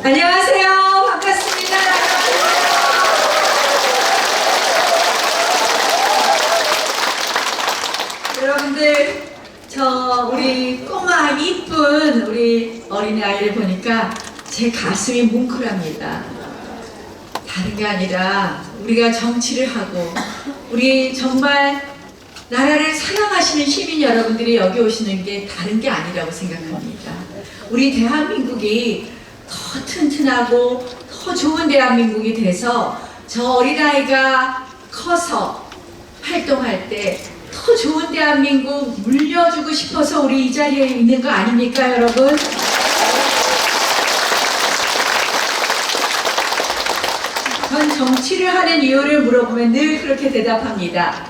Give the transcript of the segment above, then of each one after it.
안녕하세요. 반갑습니다. 여러분들, 저 우리 꼬마 이쁜 우리 어린이 아이를 보니까 제 가슴이 뭉클합니다. 다른 게 아니라 우리가 정치를 하고 우리 정말 나라를 사랑하시는 시민 여러분들이 여기 오시는 게 다른 게 아니라고 생각합니다. 우리 대한민국이 더 튼튼하고 더 좋은 대한민국이 돼서 저 어린아이가 커서 활동할 때 더 좋은 대한민국 물려주고 싶어서 우리 이 자리에 있는 거 아닙니까, 여러분? 전 정치를 하는 이유를 물어보면 늘 그렇게 대답합니다.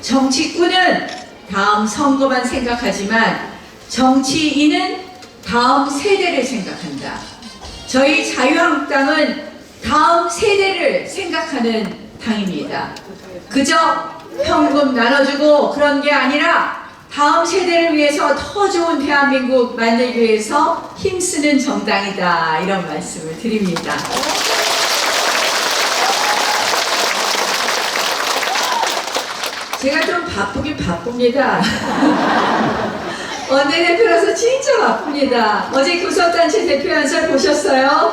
정치꾼은 다음 선거만 생각하지만 정치인은 다음 세대를 생각한다. 저희 자유한국당은 다음 세대를 생각하는 당입니다. 그저 현금 나눠주고 그런 게 아니라 다음 세대를 위해서 더 좋은 대한민국 만들기 위해서 힘쓰는 정당이다. 이런 말씀을 드립니다. 제가 좀 바쁘긴 바쁩니다. 원내대표라서 진짜 바쁩니다. 어제 교섭단체 대표 연설 보셨어요?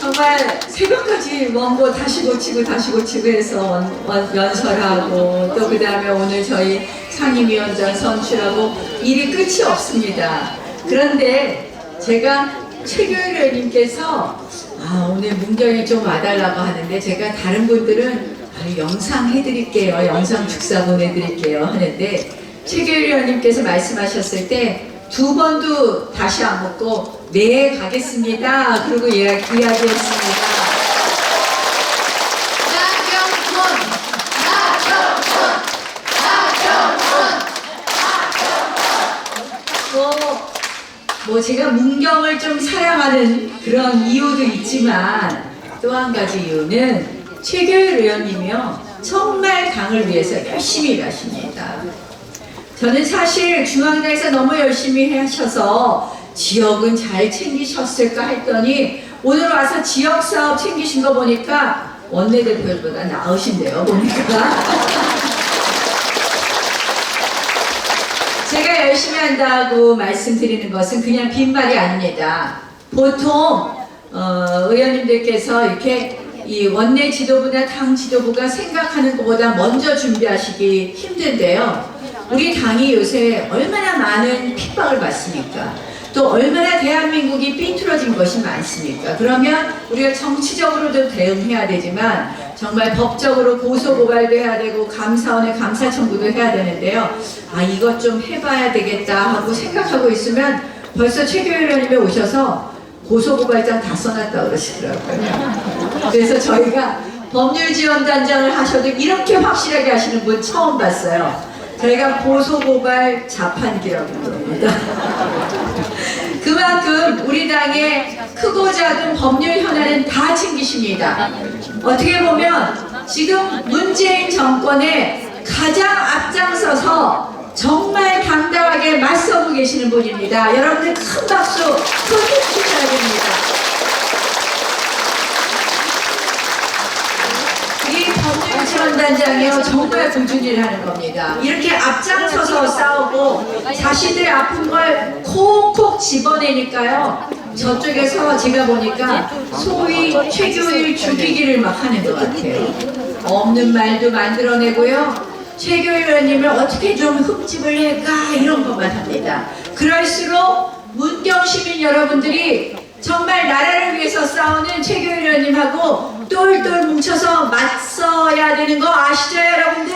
정말 새벽까지 원고 다시 고치고 다시 고치고 해서 원, 원- 연설하고 또 그 다음에 오늘 저희 상임위원장 선출하고 일이 끝이 없습니다. 그런데 제가 최교일 의원님께서 아 오늘 문경에 좀 와달라고 하는데 제가 다른 분들은 아, 영상 해드릴게요. 영상 축사 보내드릴게요. 하는데 최교일 의원님께서 말씀하셨을 때 두 번도 다시 안 묻고 네 가겠습니다. 그리고 이야, 이야기했습니다. 뭐, 뭐 제가 문경을 좀 사랑하는 그런 이유도 있지만 또 한 가지 이유는 최교일 의원님이요 정말 당을 위해서 열심히 일하십니다. 저는 사실 중앙당에서 너무 열심히 하셔서 지역은 잘 챙기셨을까 했더니 오늘 와서 지역 사업 챙기신 거 보니까 원내대표보다 나으신데요 보니까. 제가 열심히 한다고 말씀드리는 것은 그냥 빈말이 아닙니다. 보통 어, 의원님들께서 이렇게 이 원내 지도부나 당 지도부가 생각하는 것보다 먼저 준비하시기 힘든데요. 우리 당이 요새 얼마나 많은 핍박을 받습니까? 또 얼마나 대한민국이 삐뚤어진 것이 많습니까? 그러면 우리가 정치적으로도 대응해야 되지만 정말 법적으로 고소고발도 해야 되고 감사원에 감사 청구도 해야 되는데요. 아 이것 좀 해봐야 되겠다 하고 생각하고 있으면 벌써 최교일 의원님이 오셔서 고소고발장 다 써놨다 그러시더라고요. 그래서 저희가 법률지원단장을 하셔도 이렇게 확실하게 하시는 분 처음 봤어요. 저희가 고소고발 자판기라고 부릅니다. 그만큼 우리 당의 크고 작은 법률 현안은 다 챙기십니다. 어떻게 보면 지금 문재인 정권에 가장 앞장서서 정말 당당하게 맞서고 계시는 분입니다. 여러분들 큰 박수 보내주셔야 됩니다. 이 법률 지원단장이요 정말 꾸준히 일 하는 겁니다. 이렇게 앞장서서 싸우고 자신의 아픈 걸 콕콕 집어내니까요. 저쪽에서 제가 보니까 소위 최교일 죽이기를 막 하는 것 같아요. 없는 말도 만들어내고요. 최교일 의원님을 어떻게 좀 흠집을 낼까 이런 것만 합니다. 그럴수록 문경 시민 여러분들이 정말 나라를 위해서 싸우는 최교일 의원님하고 똘똘 뭉쳐서 맞서야 되는 거 아시죠 여러분들?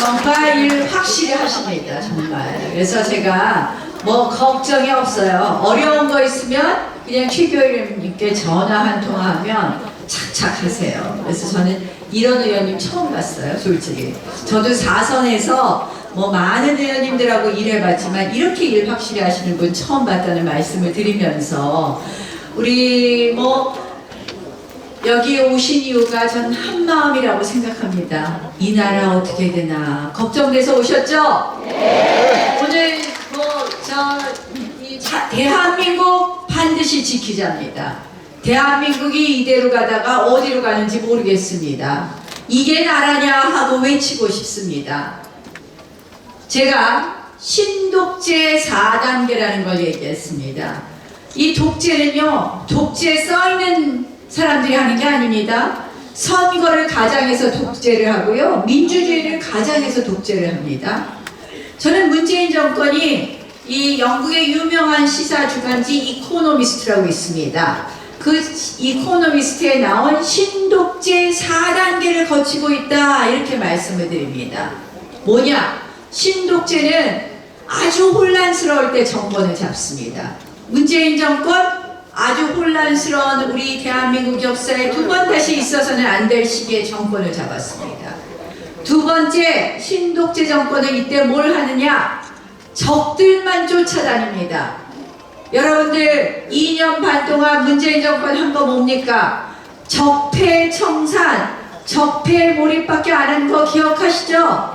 정말 일 확실히 하십니다 정말 그래서 제가 뭐 걱정이 없어요 어려운 거 있으면 그냥 최교일님께 전화 한 통화하면 착착 하세요 그래서 저는 이런 의원님 처음 봤어요 솔직히 저도 사선에서 뭐 많은 의원님들하고 일해봤지만 이렇게 일 확실히 하시는 분 처음 봤다는 말씀을 드리면서 우리 뭐 여기에 오신 이유가 전 한마음이라고 생각합니다. 이 나라 어떻게 되나 걱정돼서 오셨죠? 오늘 뭐저이 대한민국 반드시 지키자입니다. 대한민국이 이대로 가다가 어디로 가는지 모르겠습니다. 이게 나라냐 하고 외치고 싶습니다. 제가 신독재 4단계라는 걸 얘기했습니다. 이 독재는요, 독재 써있는 사람들이 하는 게 아닙니다. 선거를 가장해서 독재를 하고요, 민주주의를 가장해서 독재를 합니다. 저는 문재인 정권이 이 영국의 유명한 시사 주간지 이코노미스트라고 있습니다. 그 이코노미스트에 나온 신독재 4단계를 거치고 있다 이렇게 말씀을 드립니다. 뭐냐? 신독재는 아주 혼란스러울 때 정권을 잡습니다. 문재인 정권 아주 혼란스러운 우리 대한민국 역사에 두 번 다시 있어서는 안 될 시기에 정권을 잡았습니다. 두 번째 신독재 정권은 이때 뭘 하느냐? 적들만 쫓아다닙니다. 여러분들 2년 반 동안 문재인 정권 한 거 뭡니까? 적폐 청산, 적폐 몰입밖에 안 한 거 기억하시죠?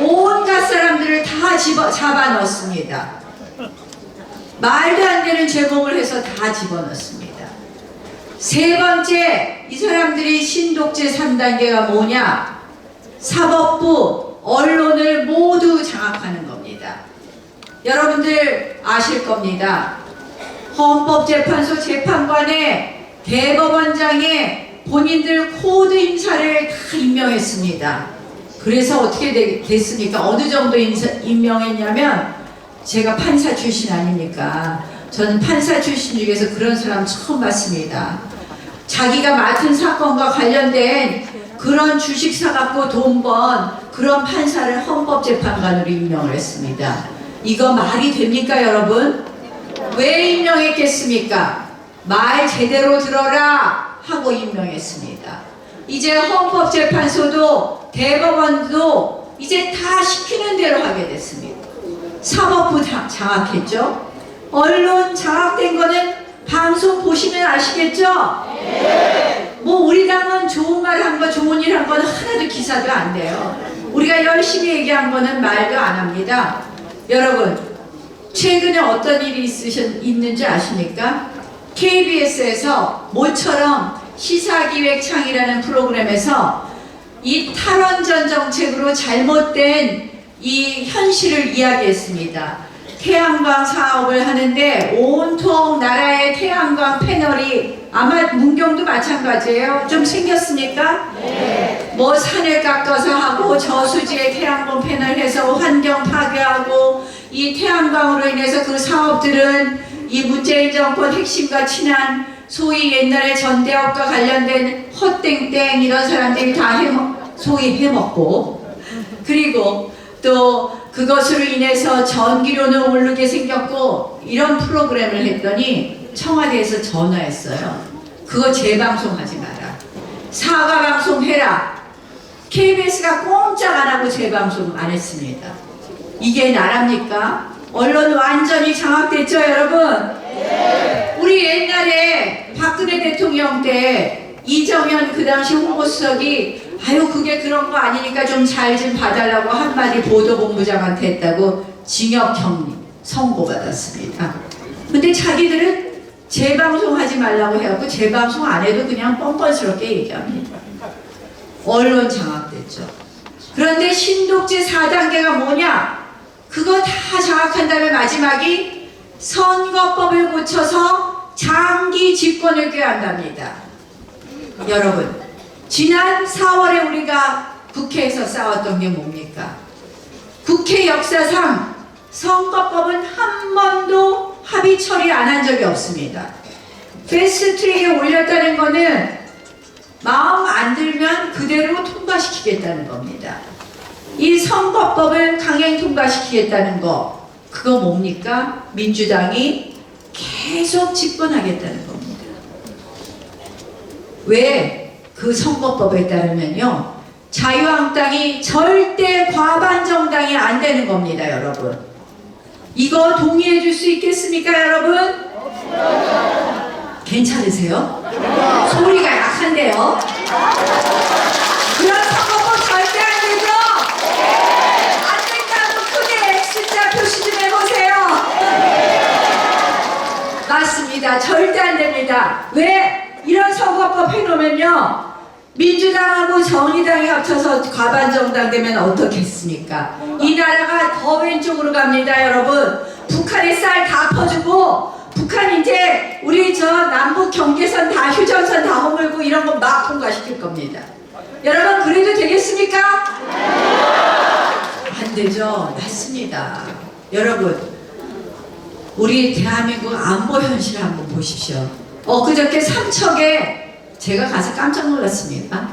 온갖 사람들을 다 집어 잡아 넣습니다. 말도 안 되는 제목을 해서 다 집어넣습니다. 세 번째, 이 사람들이 신독재 3단계가 뭐냐? 사법부, 언론을 모두 장악하는 겁니다. 여러분들 아실 겁니다. 헌법재판소 재판관에 대법원장에 본인들 코드 인사를 다 임명했습니다. 그래서 어떻게 되- 됐습니까? 어느 정도 인사, 임명했냐면 제가 판사 출신 아닙니까? 저는 판사 출신 중에서 그런 사람 처음 봤습니다. 자기가 맡은 사건과 관련된 그런 주식 사갖고 돈 번 그런 판사를 헌법재판관으로 임명을 했습니다. 이거 말이 됩니까, 여러분? 왜 임명했겠습니까? 말 제대로 들어라 하고 임명했습니다. 이제 헌법재판소도 대법원도 이제 다 시키는 대로 하게 됐습니다. 사법부 장- 장악했죠? 언론 장악된 거는 방송 보시면 아시겠죠? 뭐 우리 당은 좋은 말 한 거, 좋은 일한 거는 하나도 기사도 안 돼요. 우리가 열심히 얘기한 거는 말도 안 합니다. 여러분, 최근에 어떤 일이 있으셨, 있는지 아십니까? KBS에서 모처럼 시사기획창이라는 프로그램에서 이 탈원전 정책으로 잘못된 이 현실을 이야기했습니다. 태양광 사업을 하는데 온통 나라의 태양광 패널이 아마 문경도 마찬가지예요. 좀 생겼습니까? 뭐 산을 깎아서 하고 저수지에 태양광 패널 해서 환경 파괴하고 이 태양광으로 인해서 그 사업들은 이 문재인 정권 핵심과 친한 소위 옛날에 전대업과 관련된 헛땡땡 이런 사람들이 다 해먹, 소위 해먹고 그리고 또 그것으로 인해서 전기료는 오르게 생겼고 이런 프로그램을 했더니 청와대에서 전화했어요. 그거 재방송하지 마라. 사과 방송 해라. KBS가 꼼짝 안 하고 재방송 안 했습니다. 이게 나랍니까? 언론 완전히 장악됐죠, 여러분? 우리 옛날에 박근혜 대통령 때 이정현 그 당시 홍보수석이 아유 그게 그런 거 아니니까 좀 잘좀 봐달라고 한마디 보도본부장한테 했다고 징역형 선고받았습니다. 근데 자기들은 재방송하지 말라고 해갖고 재방송 안 해도 그냥 뻔뻔스럽게 얘기합니다. 언론 장악됐죠. 그런데 신독재 4단계가 뭐냐? 그거 다 장악한 다음에 마지막이 선거법을 고쳐서 장기 집권을 꾀한답니다. 여러분, 지난 4월에 우리가 국회에서 싸웠던 게 뭡니까? 국회 역사상 선거법은 한 번도 합의 처리 안 한 적이 없습니다. 패스트 트랙에 올렸다는 거는 마음 안 들면 그대로 통과시키겠다는 겁니다. 이 선거법을 강행 통과시키겠다는 거, 그거 뭡니까? 민주당이 계속 집권하겠다는 겁니다. 왜 그 선거법에 따르면요. 자유한국당이 절대 과반 정당이 안 되는 겁니다, 여러분. 이거 동의해 줄 수 있겠습니까, 여러분? 괜찮으세요? 소리가 약한데요. 그런 선거법 절대 안 되죠? 안 된다고 크게 X자 표시 좀 해보세요. 맞습니다. 절대 안 됩니다. 왜? 이런 선거법 해놓으면요. 민주당하고 정의당이 합쳐서 과반 정당 되면 어떻겠습니까? 이 나라가 더 왼쪽으로 갑니다, 여러분. 북한의 쌀 다 퍼주고, 북한 이제 우리 저 남북 경계선 다 휴전선 다 허물고 이런 거 막 통과시킬 겁니다. 여러분, 그래도 되겠습니까? 안 되죠. 맞습니다. 여러분, 우리 대한민국 안보 현실 한번 보십시오. 엊그저께 삼척에 제가 가서 깜짝 놀랐습니다.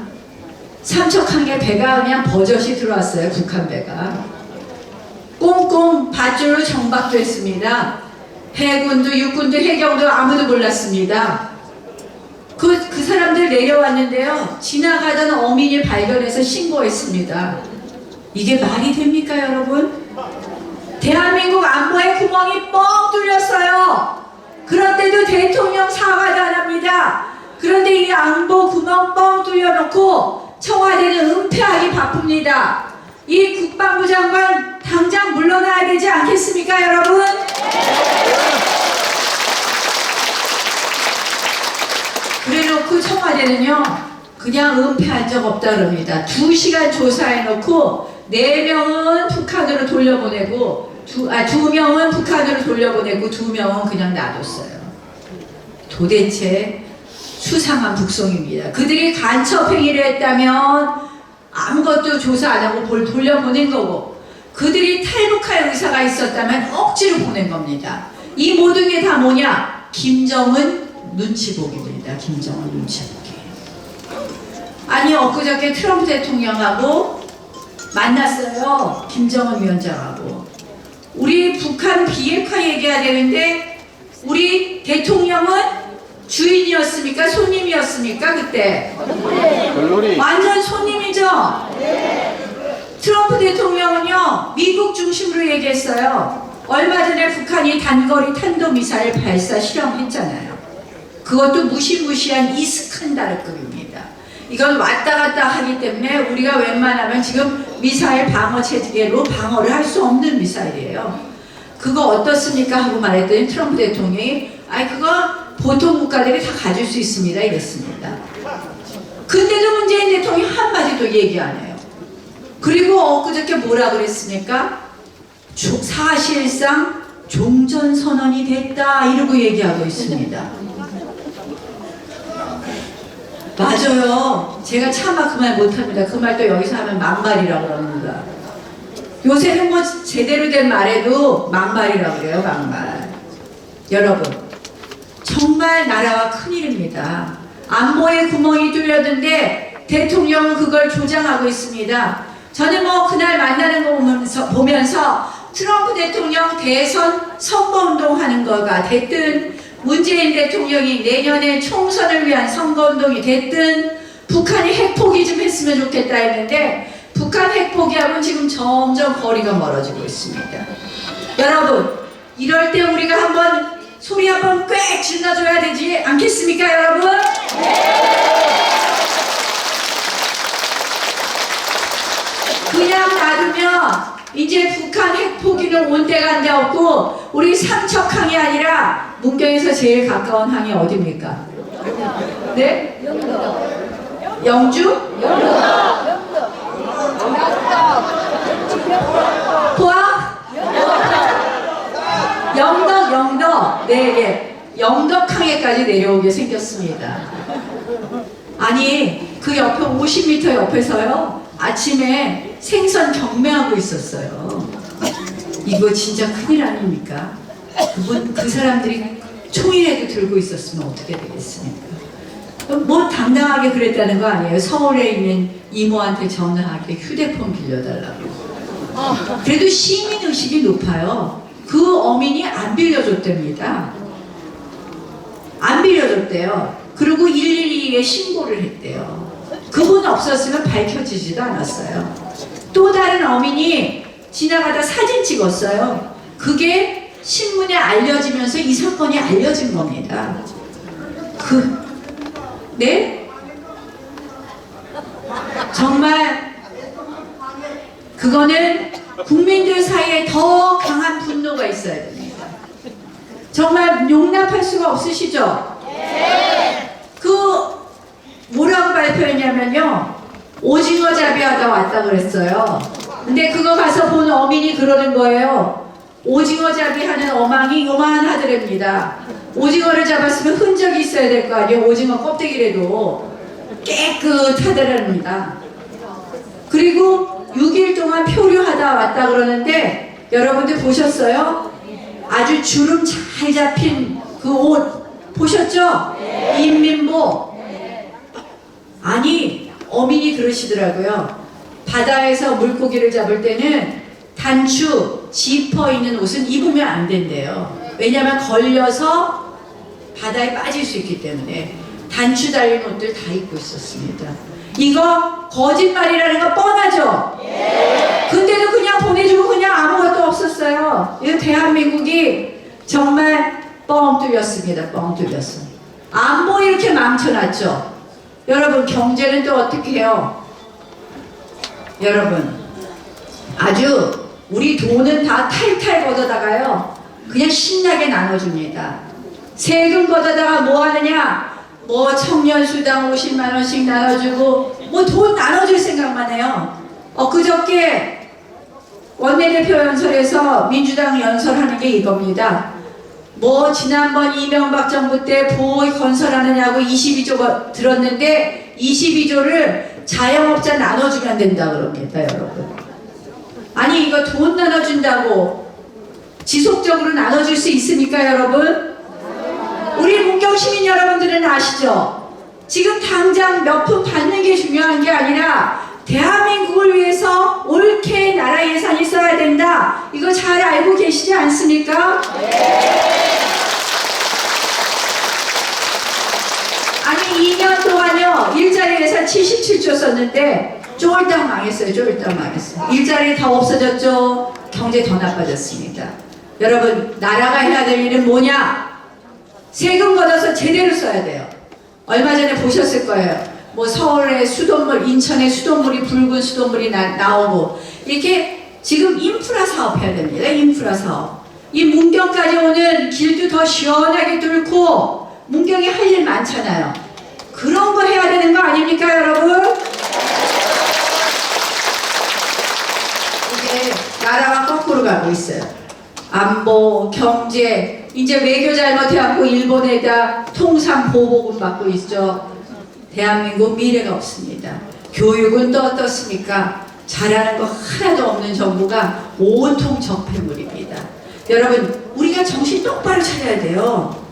삼척항에 배가 그냥 버젓이 들어왔어요. 북한 배가. 꽁꽁 밧줄로 정박됐습니다. 해군도 육군도 해경도 아무도 몰랐습니다. 그, 그 사람들 내려왔는데요. 지나가던 어민이 발견해서 신고했습니다. 이게 말이 됩니까, 여러분? 대한민국 안보에 구멍이 뻥 뚫렸어요. 그런데도 대통령 사과도 안 합니다. 그런데 이 안보 구멍 뻥 뚫려놓고 청와대는 은폐하기 바쁩니다. 이 국방부 장관 당장 물러나야 되지 않겠습니까, 여러분? 그래놓고 청와대는요, 그냥 은폐한 적 없다 그럽니다. 두 시간 조사해놓고 네 명은 북한으로 돌려보내고 두, 아, 두 명은 북한으로 돌려보내고 두 명은 그냥 놔뒀어요. 도대체 수상한 북송입니다. 그들이 간첩 행위를 했다면 아무것도 조사 안 하고 볼 돌려보낸 거고 그들이 탈북할 의사가 있었다면 억지로 보낸 겁니다. 이 모든 게 다 뭐냐? 김정은 눈치 보기입니다. 김정은 눈치 보기. 아니 엊그저께 트럼프 대통령하고 만났어요. 김정은 위원장하고. 우리 북한 비핵화 얘기해야 되는데 우리 대통령은 주인이었습니까? 손님이었습니까? 그때? 별놀이 완전 손님이죠? 트럼프 대통령은요, 미국 중심으로 얘기했어요. 얼마 전에 북한이 단거리 탄도미사일 발사 실험했잖아요. 그것도 무시무시한 이 스칸다르급입니다. 이건 왔다 갔다 하기 때문에 우리가 웬만하면 지금 미사일 방어 체계로 방어를 할 수 없는 미사일이에요. 그거 어떻습니까? 하고 말했더니 트럼프 대통령이 아이 그거 보통 국가들이 다 가질 수 있습니다. 이랬습니다. 근데도 문재인 대통령이 한마디도 얘기 안 해요. 그리고 엊그저께 뭐라 그랬습니까? 조- 사실상 종전 선언이 됐다 이러고 얘기하고 있습니다. 맞아요. 제가 차마 그 말 못합니다. 그 말 또 여기서 하면 막말이라고 그럽니다. 요새는 뭐 제대로 된 말에도 막말이라고 그래요, 막말. 여러분, 정말 나라가 큰일입니다. 안보에 구멍이 뚫렸는데 대통령은 그걸 조장하고 있습니다. 저는 뭐 그날 만나는 거 보면서, 보면서 트럼프 대통령 대선 선거운동 하는 거가 됐든 문재인 대통령이 내년에 총선을 위한 선거운동이 됐든 북한이 핵포기 좀 했으면 좋겠다 했는데 북한 핵포기하고는 지금 점점 거리가 멀어지고 있습니다. 여러분 이럴 때 우리가 한번 소리 한번 꽥 질러줘야 되지 않겠습니까 여러분? 그 냥 놔두면 이제 북한 핵 포기는 온 데가 한데 없고 우리 삼척항이 아니라 문경에서 제일 가까운 항이 어디입니까? 네? 영주? 포항? 영덕, 영덕. 네, 예. 영덕항에까지 내려오게 생겼습니다. 아니, 그 옆에 50m 옆에서요. 아침에 생선 경매하고 있었어요. 이거 진짜 큰일 아닙니까? 그분, 그 사람들이 총이라도 들고 있었으면 어떻게 되겠습니까? 뭐 당당하게 그랬다는 거 아니에요? 서울에 있는 이모한테 전화하게 휴대폰 빌려달라고. 그래도 시민 의식이 높아요. 그 어민이 안 빌려줬답니다. 안 빌려줬대요. 그리고 112에 신고를 했대요. 그분 없었으면 밝혀지지도 않았어요. 또 다른 어민이 지나가다 사진 찍었어요. 그게 신문에 알려지면서 이 사건이 알려진 겁니다. 그, 네? 정말 그거는 국민들 사이에 더 강한 분노가 있어야 됩니다. 정말 용납할 수가 없으시죠? 그 뭐라고 발표했냐면요. 오징어 잡이하다 왔다 그랬어요. 근데 그거 가서 본 어민이 그러는 거예요. 오징어 잡이 하는 어망이 요만하더랍니다. 오징어를 잡았으면 흔적이 있어야 될 거 아니에요. 오징어 껍데기라도 깨끗하더랍니다. 그리고 6일 동안 표류하다 왔다 그러는데 여러분들 보셨어요? 아주 주름 잘 잡힌 그 옷 보셨죠? 인민복 아니 어민이 그러시더라고요. 바다에서 물고기를 잡을 때는 단추, 지퍼 있는 옷은 입으면 안 된대요. 왜냐하면 걸려서 바다에 빠질 수 있기 때문에 단추 달린 옷들 다 입고 있었습니다. 이거 거짓말이라는 거 뻔하죠? 근데도 그냥 보내주고 그냥 아무것도 없었어요. 이 대한민국이 정말 뻥 뚫렸습니다. 뻥 뚫렸어. 안보 이렇게 망쳐놨죠? 여러분 경제는 또 어떻게 해요? 여러분 아주 우리 돈은 다 탈탈 걷어다가요 그냥 신나게 나눠줍니다. 세금 걷어다가 뭐 하느냐? 뭐 청년수당 50만 원씩 나눠주고 뭐 돈 나눠줄 생각만 해요. 엊그저께 원내대표 연설에서 민주당 연설하는 게 이겁니다. 뭐 지난번 이명박 정부 때 보호 건설하느냐고 22조 들었는데 22조를 자영업자 나눠주면 된다 그럽니다 여러분 아니 이거 돈 나눠준다고 지속적으로 나눠줄 수 있습니까 여러분? 우리 문경 시민 여러분들은 아시죠? 지금 당장 몇 푼 받는 게 중요한 게 아니라 대한민국을 위해서 옳게 나라 예산이 써야 된다. 이거 잘 알고 계시지 않습니까? 아니 2년 동안요 일자리 예산 77조 썼는데 쫄딱 망했어요 쫄딱 망했어요. 일자리 다 없어졌죠? 경제 더 나빠졌습니다. 여러분 나라가 해야 될 일은 뭐냐? 세금 걷어서 제대로 써야 돼요. 얼마 전에 보셨을 거예요 뭐 서울의 수돗물 인천의 수돗물이 붉은 수돗물이 나, 나오고 이렇게 지금 인프라 사업 해야 됩니다 인프라 사업 이 문경까지 오는 길도 더 시원하게 뚫고 문경이 할일 많잖아요. 그런 거 해야 되는 거 아닙니까, 여러분? 이제 나라가 거꾸로 가고 있어요. 안보, 경제, 이제 외교 잘못해갖고 일본에다 통상 보복은 받고 있죠. 대한민국 미래가 없습니다. 교육은 또 어떻습니까? 잘하는 거 하나도 없는 정부가 온통 적폐물입니다. 여러분, 우리가 정신 똑바로 차려야 돼요.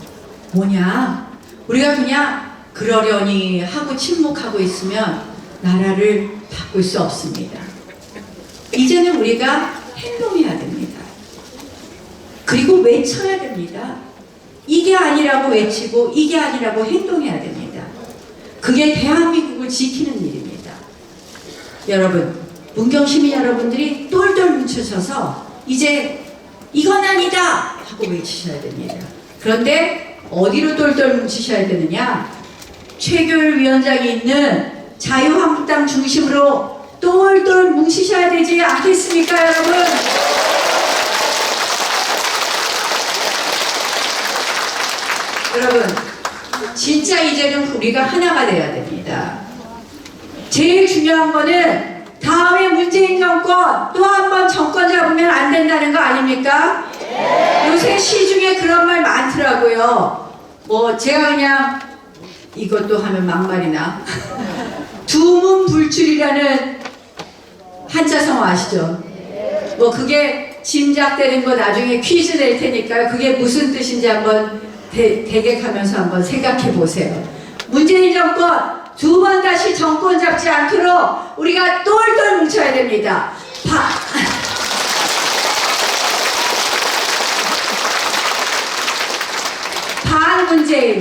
뭐냐? 우리가 그냥 그러려니 하고 침묵하고 있으면 나라를 바꿀 수 없습니다. 이제는 우리가 행동해야 됩니다. 그리고 외쳐야 됩니다. 이게 아니라고 외치고 이게 아니라고 행동해야 됩니다. 그게 대한민국을 지키는 일입니다. 여러분, 문경 시민 여러분들이 똘똘 뭉쳐서서 이제 이건 아니다 하고 외치셔야 됩니다. 그런데 어디로 똘똘 뭉치셔야 되느냐? 최교일 위원장이 있는 자유한국당 중심으로 똘똘 뭉치셔야 되지 않겠습니까? 여러분, 진짜 이제는 우리가 하나가 돼야 됩니다. 제일 중요한 거는 다음에 문재인 정권 또 한 번 정권 잡으면 안 된다는 거 아닙니까? 요새 시중에 그런 말 많더라고요. 뭐 제가 그냥 이것도 하면 막말이나 두문불출이라는 한자성어 아시죠? 뭐 그게 짐작되는 거 나중에 퀴즈 낼 테니까요. 그게 무슨 뜻인지 한번 대, 대객하면서 한번 생각해 보세요. 문재인 정권 두 번 다시 정권 잡지 않도록 우리가 똘똘 뭉쳐야 됩니다. 바, 반 문재인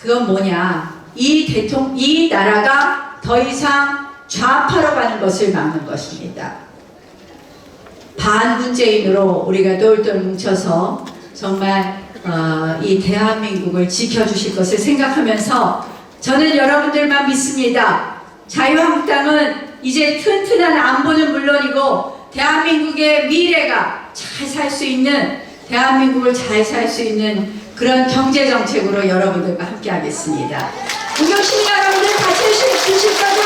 그건 뭐냐? 이 대통령 이 나라가 더 이상 좌파로 가는 것을 막는 것입니다. 반 문재인으로 우리가 똘똘 뭉쳐서 정말 어, 이 대한민국을 지켜주실 것을 생각하면서 저는 여러분들만 믿습니다. 자유한국당은 이제 튼튼한 안보는 물론이고 대한민국의 미래가 잘 살 수 있는 대한민국을 잘 살 수 있는 그런 경제 정책으로 여러분들과 함께 하겠습니다. 우경 시민 여러분들 같이 주실 거죠?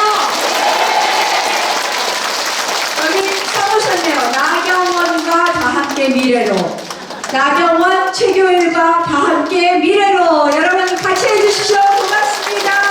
여기 써보셨네요. 나경원과 다 함께 미래로. 나경원, 최교일과 다 함께 미래로 여러분 같이 해주시죠. 고맙습니다.